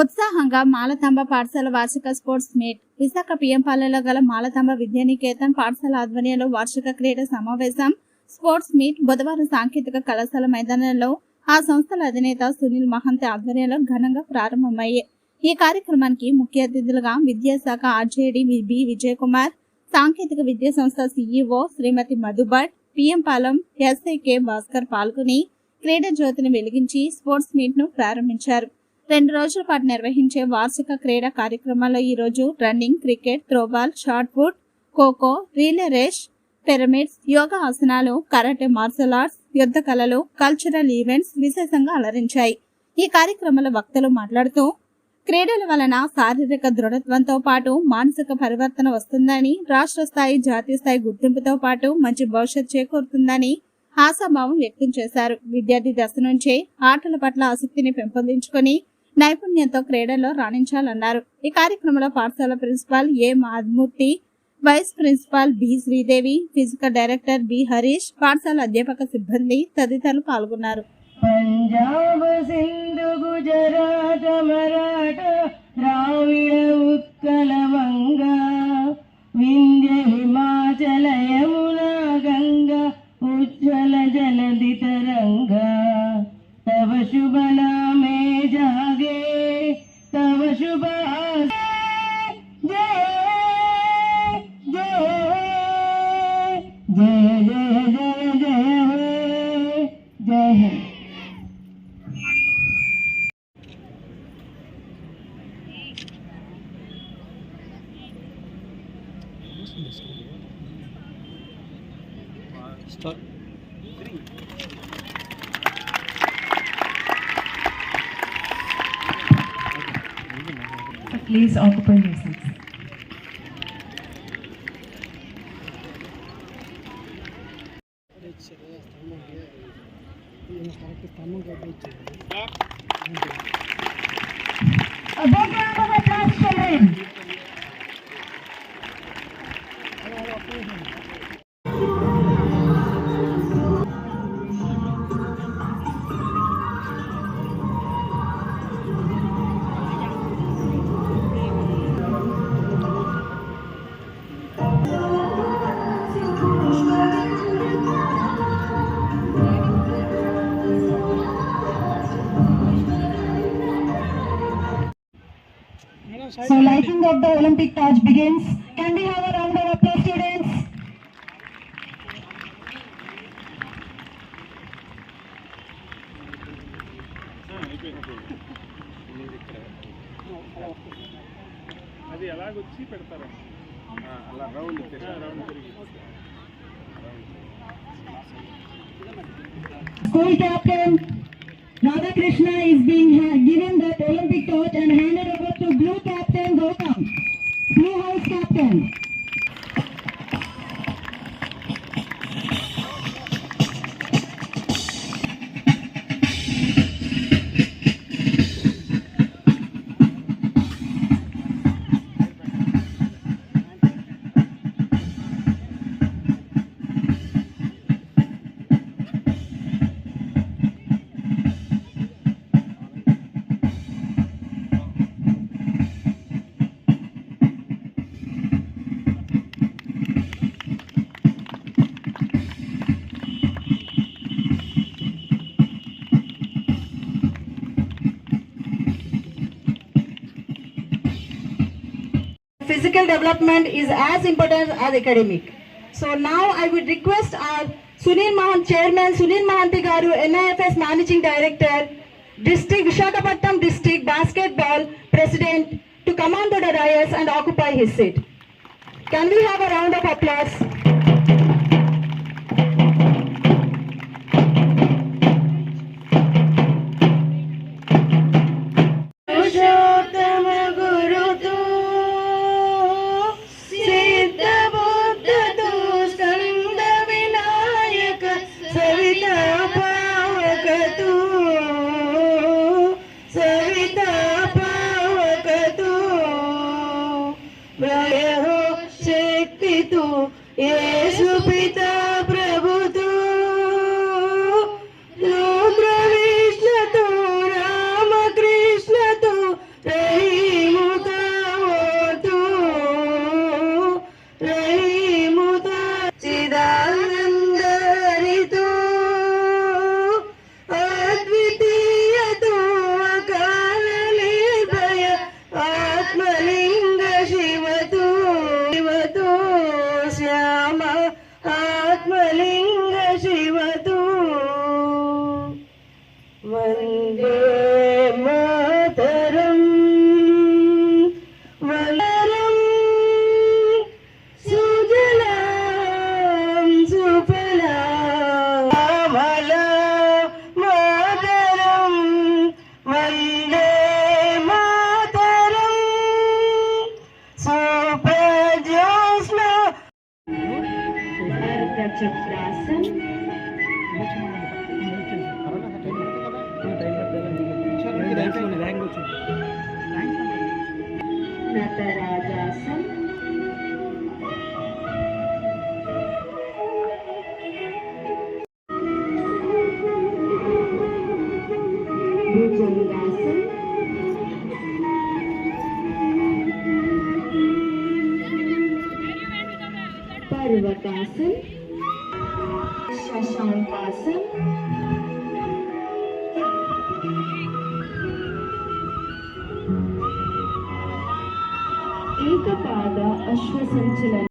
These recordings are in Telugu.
ఉత్సాహంగా మాలతాంబ పాఠశాల వార్షిక స్పోర్ట్స్ మీట్. విశాఖ పిఎంపాలెలో గల మాలతాంబ విద్యానికేతన్ పాఠశాల ఆధ్వర్యంలో వార్షిక క్రీడ సమావేశం. స్పోర్ట్స్ మీట్ బుధవారం సాంకేతిక కళాశాల మైదానంలో ఆ సంస్థల అధినేత సునీల్ మహంతి ఆధ్వర్యంలో ఘనంగా ప్రారంభమయ్యాయి. ఈ కార్యక్రమానికి ముఖ్య అతిథులుగా విద్యాశాఖ ఆర్జేడి బి విజయ్ కుమార్ సాంకేతిక విద్యా సంస్థ CEO Srimati Madhubhat PM Palem S I K Bhaskar పాల్గొని క్రీడా జ్యోతిని వెలిగించి స్పోర్ట్స్ మీట్ను ప్రారంభించారు. రెండు రోజుల పాటు నిర్వహించే వార్షిక క్రీడా కార్యక్రమాల్లో ఈ రోజు running cricket throwball shot put kho kho relay race pyramids yoga ఆసనాలు కరాటే మార్షల్ ఆర్ట్స్ యుద్ధ కళలు కల్చరల్ ఈవెంట్స్ విశేషంగా అలరించాయి. ఈ కార్యక్రమంలో వక్తలు మాట్లాడుతూ క్రీడల వలన శారీరక దృఢత్వంతో పాటు మానసిక పరివర్తన వస్తుందని రాష్ట్ర స్థాయి జాతీయ స్థాయి గుర్తింపుతో పాటు మంచి భవిష్యత్ చేకూరుతుందని ఆశాభావం వ్యక్తం చేశారు. విద్యార్థి దశ నుంచే ఆటల పట్ల ఆసక్తిని పెంపొందించుకొని నైపుణ్యంతో క్రీడల్లో రాణించాలన్నారు. ఈ కార్యక్రమంలో పాఠశాల principal A Madhamurthy vice principal B Sridevi physical director B Harish పాఠశాల అధ్యాపక సిబ్బంది తదితరులు పాల్గొన్నారు. పంజాబ్ సింధు గుజరాత మరాఠ ద్రావిడ ఉత్కల వంగ వింధ్య హిమాచల యమునా గంగా ఉజ్వల జలది తరంగ తవ శుభ Please occupy your seats. lighting of the Olympic torch begins. Can we have a round of applause, students? అది ఎలాగొచ్చి పెడతారు అలా రౌండ్ రౌండ్ తిరిగి School captain Radhakrishna is being ha- given the Olympic torch and handed over to blue captain Captain Gokam. New House Captain. Development is as important as academic. So now I would request our Sunil Mahan Chairman, Sunil Mahanti Garu, NIFS Managing Director, District Visakhapatnam District Basketball President to come on to the dais and occupy his seat. Can we have a round of applause? पर्वतासन शशांकासन एक पाद अश्वसंचलन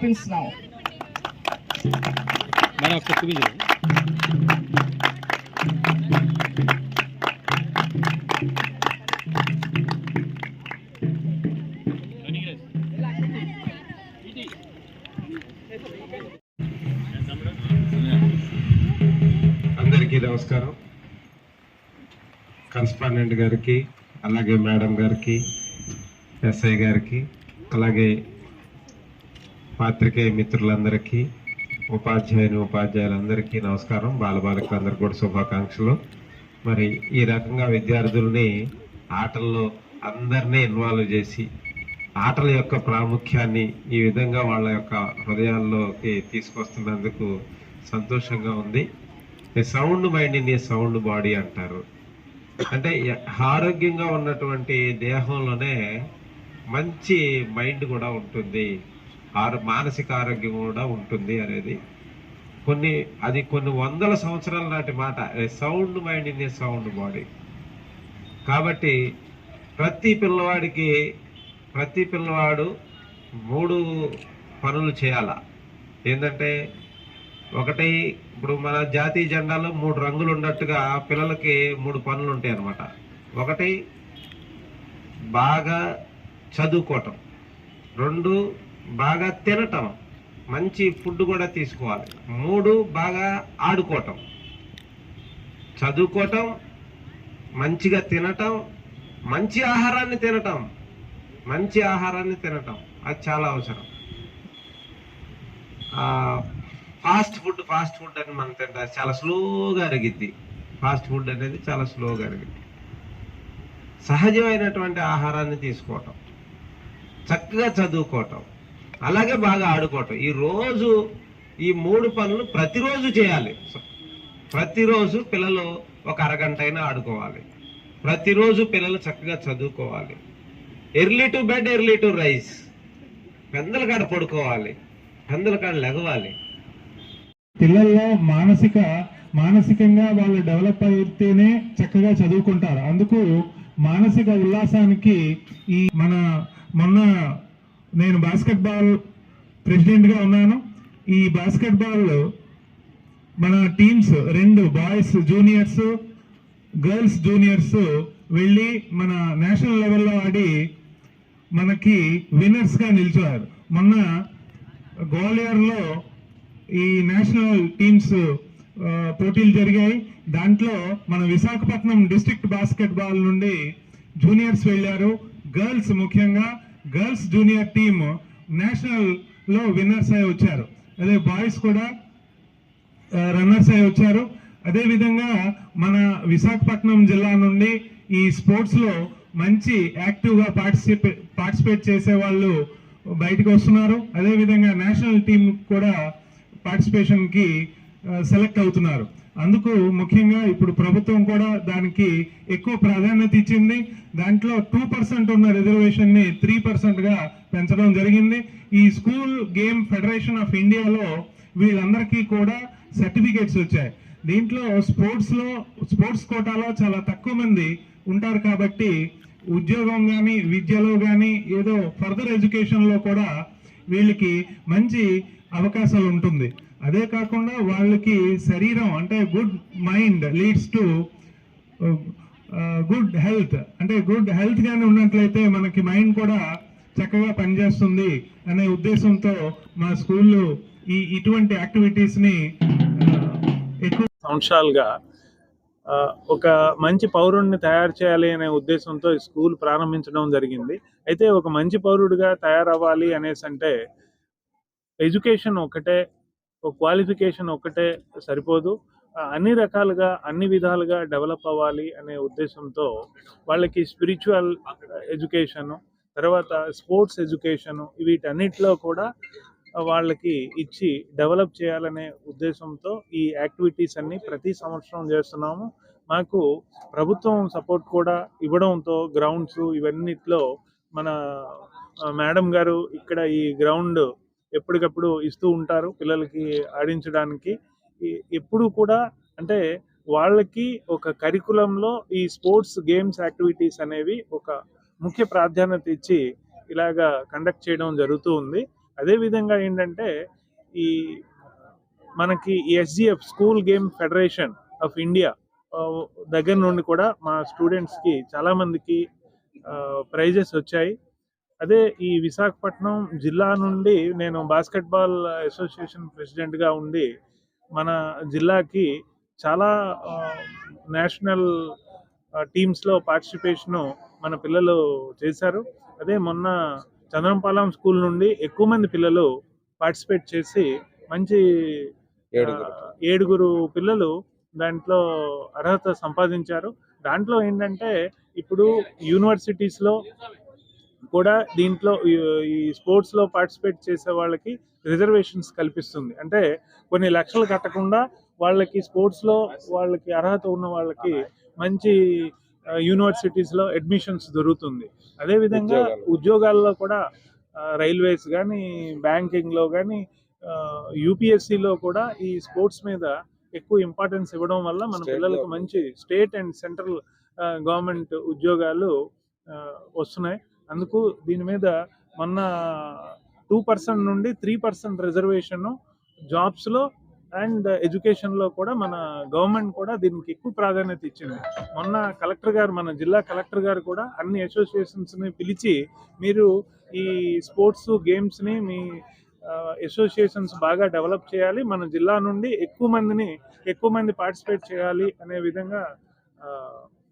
opens now. మన ఒక చూపించు అందరికీ నమస్కారం కరస్పాండెంట్ గారికి అలాగే మేడం గారికి ఎస్ఐ గారికి అలాగే పాత్రికేయ మిత్రులందరికీ ఉపాధ్యాయుని ఉపాధ్యాయులందరికీ నమస్కారం. బాలబాలికలందరికీ కూడా శుభాకాంక్షలు. మరి ఈ రకంగా విద్యార్థుల్ని ఆటల్లో అందరినీ ఇన్వాల్వ్ చేసి ఆటల యొక్క ప్రాముఖ్యాన్ని ఈ విధంగా వాళ్ళ యొక్క హృదయాల్లోకి తీసుకొస్తున్నందుకు సంతోషంగా ఉంది. Sound mind in sound body అంటారు. అంటే ఆరోగ్యంగా ఉన్నటువంటి దేహంలోనే మంచి మైండ్ కూడా ఉంటుంది. ఆరో మానసిక ఆరోగ్యం కూడా ఉంటుంది అనేది. కొన్ని అది కొన్ని వందల సంవత్సరాల నాటి మాట. Sound mind in a sound body. కాబట్టి ప్రతి పిల్లవాడికి ప్రతి పిల్లవాడు మూడు పనులు చేయాల? ఏంటంటే ఒకటి ఇప్పుడు మన జాతీయ జెండాలో మూడు రంగులు ఉన్నట్టుగా పిల్లలకి మూడు పనులు ఉంటాయి అన్నమాట. ఒకటి బాగా చదువుకోవటం. రెండు బాగా తినటం మంచి ఫుడ్ కూడా తీసుకోవాలి. మూడు బాగా ఆడుకోవటం. చదువుకోవటం మంచిగా తినటం మంచి ఆహారాన్ని తినటం మంచి ఆహారాన్ని తినటం అది చాలా అవసరం. ఫాస్ట్ ఫుడ్ ఫాస్ట్ ఫుడ్ అని మనం తింటారు చాలా స్లోగా అరిగిద్ది. ఫాస్ట్ ఫుడ్ అనేది చాలా స్లోగా అరిగిద్ది. సహజమైనటువంటి ఆహారాన్ని తీసుకోవటం. చక్కగా చదువుకోవటం. అలాగే బాగా ఆడుకోవటం. ఈ రోజు ఈ మూడు పనులు ప్రతిరోజు చేయాలి. ప్రతిరోజు పిల్లలు ఒక అరగంట అయినా ఆడుకోవాలి. ప్రతిరోజు పిల్లలు చక్కగా చదువుకోవాలి. Early to bed early to rise. పెందల కాడ పడుకోవాలి. పెందల కాడ లెగవాలి. పిల్లల్లో మానసిక మానసికంగా వాళ్ళు డెవలప్ అయితేనే చక్కగా చదువుకుంటారు. అందుకు మానసిక ఉల్లాసానికి ఈ మన మొన్న నేను బాస్కెట్బాల్ ప్రెసిడెంట్గా ఉన్నాను. ఈ బాస్కెట్బాల్ మన టీమ్స్ రెండు బాయ్స్ జూనియర్స్ గర్ల్స్ జూనియర్స్ వెళ్ళి మన నేషనల్ లెవెల్లో ఆడి మనకి విన్నర్స్గా నిలిచారు. మొన్న గ్వాలియర్లో ఈ నేషనల్ టీమ్స్ పోటీలు జరిగాయి. దాంట్లో మన విశాఖపట్నం డిస్ట్రిక్ట్ బాస్కెట్బాల్ నుండి జూనియర్స్ వెళ్ళారు. గర్ల్స్ ముఖ్యంగా గర్ల్స్ జూనియర్ టీమ్ నేషనల్లో విన్నర్స్ అయి వచ్చారు. అదే బాయ్స్ కూడా రన్నర్స్ అయి వచ్చారు. అదేవిధంగా మన విశాఖపట్నం జిల్లా నుండి ఈ స్పోర్ట్స్లో మంచి యాక్టివ్గా పార్టిసిపే పార్టిసిపేట్ చేసే వాళ్ళు బయటకు వస్తున్నారు. అదే విధంగా నేషనల్ టీం కూడా పార్టిసిపేషన్కి సెలెక్ట్ అవుతున్నారు. అందుకు ముఖ్యంగా ఇప్పుడు ప్రభుత్వం కూడా దానికి ఎక్కువ ప్రాధాన్యత ఇచ్చింది. దాంట్లో టూ పర్సెంట్ ఉన్న రిజర్వేషన్ని త్రీ పర్సెంట్గా పెంచడం జరిగింది. ఈ స్కూల్ గేమ్ ఫెడరేషన్ ఆఫ్ ఇండియాలో వీళ్ళందరికీ కూడా సర్టిఫికేట్స్ వచ్చాయి. దీంట్లో స్పోర్ట్స్లో స్పోర్ట్స్ కోటాలో చాలా తక్కువ మంది ఉంటారు కాబట్టి ఉద్యోగం కానీ విద్యలో కానీ ఏదో ఫర్దర్ ఎడ్యుకేషన్లో కూడా వీళ్ళకి మంచి అవకాశాలు ఉంటుంది. అదే కాకుండా వాళ్ళకి శరీరం అంటే good mind leads to good health అంటే గుడ్ హెల్త్ కానీ ఉన్నట్లయితే మనకి మైండ్ కూడా చక్కగా పనిచేస్తుంది అనే ఉద్దేశంతో మా స్కూల్లో ఈ ఇటువంటి యాక్టివిటీస్ని uh, ఎక్కువ సంవత్సరాలుగా uh, ఒక మంచి పౌరుడిని తయారు చేయాలి అనే ఉద్దేశంతో ఈ స్కూల్ ప్రారంభించడం జరిగింది. అయితే ఒక మంచి పౌరుడిగా తయారవ్వాలి అనేసి అంటే ఎడ్యుకేషన్ ఒకటే క్వాలిఫికేషన్ ఒక్కటే సరిపోదు. అన్ని రకాలుగా అన్ని విధాలుగా డెవలప్ అవ్వాలి అనే ఉద్దేశంతో వాళ్ళకి స్పిరిచువల్ ఎడ్యుకేషను తర్వాత స్పోర్ట్స్ ఎడ్యుకేషను వీటన్నిటిలో కూడా వాళ్ళకి ఇచ్చి డెవలప్ చేయాలనే ఉద్దేశంతో ఈ యాక్టివిటీస్ అన్ని ప్రతి సంవత్సరం చేస్తున్నాము. మాకు ప్రభుత్వం సపోర్ట్ కూడా ఇవ్వడంతో గ్రౌండ్స్ ఇవన్నిట్లో మన మేడం గారు ఇక్కడ ఈ గ్రౌండ్ ఎప్పటికప్పుడు ఇస్తూ ఉంటారు పిల్లలకి ఆడించడానికి. ఎప్పుడు కూడా అంటే వాళ్ళకి ఒక కరికులంలో ఈ స్పోర్ట్స్ గేమ్స్ యాక్టివిటీస్ అనేవి ఒక ముఖ్య ప్రాధాన్యత ఇచ్చి ఇలాగా కండక్ట్ చేయడం జరుగుతూ ఉంది. అదే విధంగా ఏంటంటే ఈ మనకి SGF school game federation of India దగ్గర నుండి కూడా మా స్టూడెంట్స్కి చాలామందికి ప్రైజెస్ వచ్చాయి. అదే ఈ విశాఖపట్నం జిల్లా నుండి నేను బాస్కెట్బాల్ అసోసియేషన్ ప్రెసిడెంట్గా ఉండి మన జిల్లాకి చాలా నేషనల్ టీమ్స్లో పార్టిసిపేషను మన పిల్లలు చేశారు. అదే మొన్న చంద్రంపాలెం స్కూల్ నుండి ఎక్కువ మంది పిల్లలు పార్టిసిపేట్ చేసి మంచి ఏడుగురు పిల్లలు దాంట్లో అర్హత సంపాదించారు. దాంట్లో ఏంటంటే ఇప్పుడు యూనివర్సిటీస్లో కూడా దీంట్లో ఈ- స్పోర్ట్స్లో పార్టిసిపేట్ చేసే వాళ్ళకి రిజర్వేషన్స్ కల్పిస్తుంది. అంటే కొన్ని లక్షలు కట్టకుండా వాళ్ళకి స్పోర్ట్స్లో వాళ్ళకి అర్హత ఉన్న వాళ్ళకి మంచి యూనివర్సిటీస్లో అడ్మిషన్స్ దొరుకుతుంది. అదేవిధంగా ఉద్యోగాల్లో. కూడా రైల్వేస్ కానీ బ్యాంకింగ్లో కానీ యూపీఎస్సిలో కూడా ఈ స్పోర్ట్స్ మీద ఎక్కువ ఇంపార్టెన్స్ ఇవ్వడం వల్ల మన పిల్లలకు మంచి స్టేట్ అండ్ సెంట్రల్ గవర్నమెంట్ ఉద్యోగాలు వస్తున్నాయి. అందుకు దీని మీద మొన్న టూ పర్సెంట్ నుండి త్రీ పర్సెంట్ రిజర్వేషన్ జాబ్స్లో అండ్ ఎడ్యుకేషన్లో కూడా మన గవర్నమెంట్ కూడా దీనికి ఎక్కువ ప్రాధాన్యత ఇచ్చింది. మొన్న కలెక్టర్ గారు మన జిల్లా కలెక్టర్ గారు కూడా అన్ని అసోసియేషన్స్ని పిలిచి మీరు ఈ స్పోర్ట్స్ గేమ్స్ని మీ అసోసియేషన్స్ బాగా డెవలప్ చేయాలి. మన జిల్లా నుండి ఎక్కువ మందిని ఎక్కువ మంది పార్టిసిపేట్ చేయాలి అనే విధంగా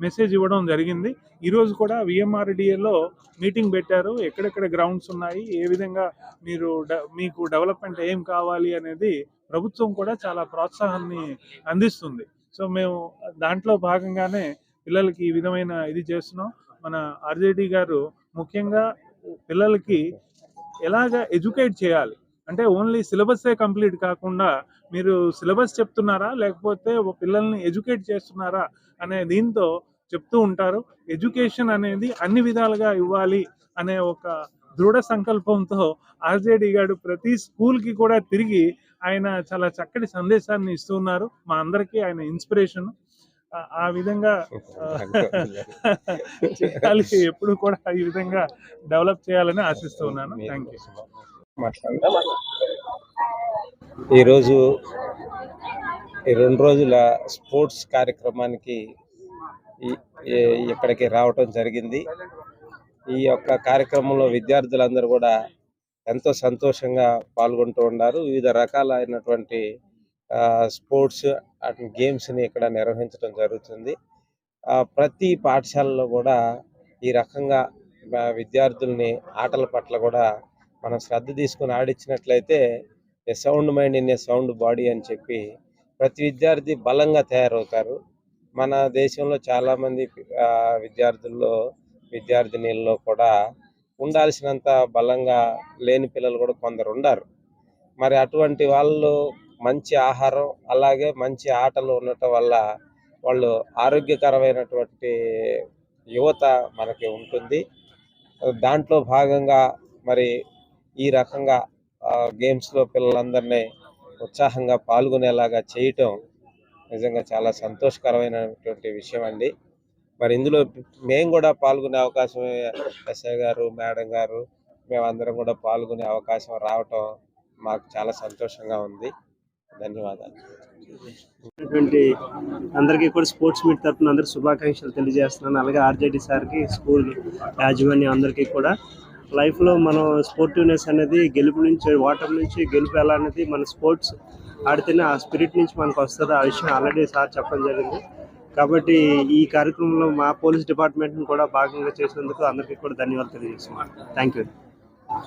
మెసేజ్ ఇవ్వడం జరిగింది. ఈరోజు కూడా విఎంఆర్డిఏలో మీటింగ్ పెట్టారు. ఎక్కడెక్కడ గ్రౌండ్స్ ఉన్నాయి? ఏ విధంగా మీరు డ- మీకు డెవలప్మెంట్ ఏం కావాలి అనేది ప్రభుత్వం కూడా చాలా ప్రోత్సాహాన్ని అందిస్తుంది. సో మేము దాంట్లో భాగంగానే పిల్లలకి ఈ విధమైన ఇది చేస్తున్నాం. మన ఆర్జేడి గారు ముఖ్యంగా పిల్లలకి ఎలాగ ఎడ్యుకేట్ చేయాలి? అంటే ఓన్లీ సిలబస్సే కంప్లీట్ కాకుండా మీరు సిలబస్ చెప్తున్నారా? లేకపోతే పిల్లల్ని ఎడ్యుకేట్ చేస్తున్నారా? అనే దీంతో చెప్తూ ఉంటారు. ఎడ్యుకేషన్ అనేది అన్ని విధాలుగా ఇవ్వాలి అనే ఒక దృఢ సంకల్పంతో ఆర్జేడి గారు ప్రతి స్కూల్కి కూడా తిరిగి ఆయన చాలా చక్కటి సందేశాన్ని ఇస్తున్నారు మా అందరికీ ఆయన ఇన్స్పిరేషన్ ఆ విధంగా ఎప్పుడు కూడా ఈ విధంగా డెవలప్ చేయాలని ఆశిస్తున్నాను థ్యాంక్ యూ ఈరోజు ఈ రెండు రోజుల స్పోర్ట్స్ కార్యక్రమానికి ఇక్కడికి రావటం జరిగింది. ఈ యొక్క కార్యక్రమంలో విద్యార్థులందరూ కూడా ఎంతో సంతోషంగా పాల్గొంటూ ఉన్నారు. వివిధ రకాలైనటువంటి స్పోర్ట్స్ అండ్ గేమ్స్ని ఇక్కడ నిర్వహించడం జరుగుతుంది. ఆ, ప్రతి పాఠశాలలో కూడా ఈ రకంగా విద్యార్థుల్ని ఆటల పట్ల కూడా మనం శ్రద్ధ తీసుకుని ఆడించినట్లయితే a sound mind in a sound body అని చెప్పి ప్రతి విద్యార్థి బలంగా తయారవుతారు. మన దేశంలో చాలామంది విద్యార్థుల్లో విద్యార్థినిల్లో కూడా ఉండాల్సినంత బలంగా లేని పిల్లలు కూడా కొందరు ఉండారు. మరి అటువంటి వాళ్ళు మంచి ఆహారం అలాగే మంచి ఆటలు ఉండటం వల్ల వాళ్ళు ఆరోగ్యకరమైనటువంటి యువత మనకి ఉంటుంది. దాంట్లో భాగంగా మరి ఈ రకంగా గేమ్స్లో పిల్లలందరినీ ఉత్సాహంగా పాల్గొనేలాగా చేయటం నిజంగా చాలా సంతోషకరమైనటువంటి విషయం అండి. మరి ఇందులో మేము కూడా పాల్గొనే అవకాశం ఎస్ఐ గారు మేడం గారు మేమందరం కూడా పాల్గొనే అవకాశం రావటం మాకు చాలా సంతోషంగా ఉంది. ధన్యవాదాలు. అందరికీ కూడా స్పోర్ట్స్ మీట్ తరఫున అందరికి శుభాకాంక్షలు తెలియజేస్తున్నాను. అలాగే ఆర్జేడి సార్కి స్కూల్ యాజమాన్యం అందరికీ కూడా లైఫ్లో మనం స్పోర్టివ్నెస్ అనేది గెలుపు నుంచి ఓటమి నుంచి గెలుపు ఎలా అనేది మన స్పోర్ట్స్ ఆడితేనే ఆ స్పిరిట్ నుంచి మనకు వస్తుంది. ఆ విషయం ఆల్రెడీ సార్ చెప్పడం జరిగింది. కాబట్టి ఈ కార్యక్రమంలో మా పోలీస్ డిపార్ట్మెంట్ని కూడా భాగంగా చేసినందుకు అందరికీ కూడా ధన్యవాదాలు తెలియజేస్తున్నాను. Thank you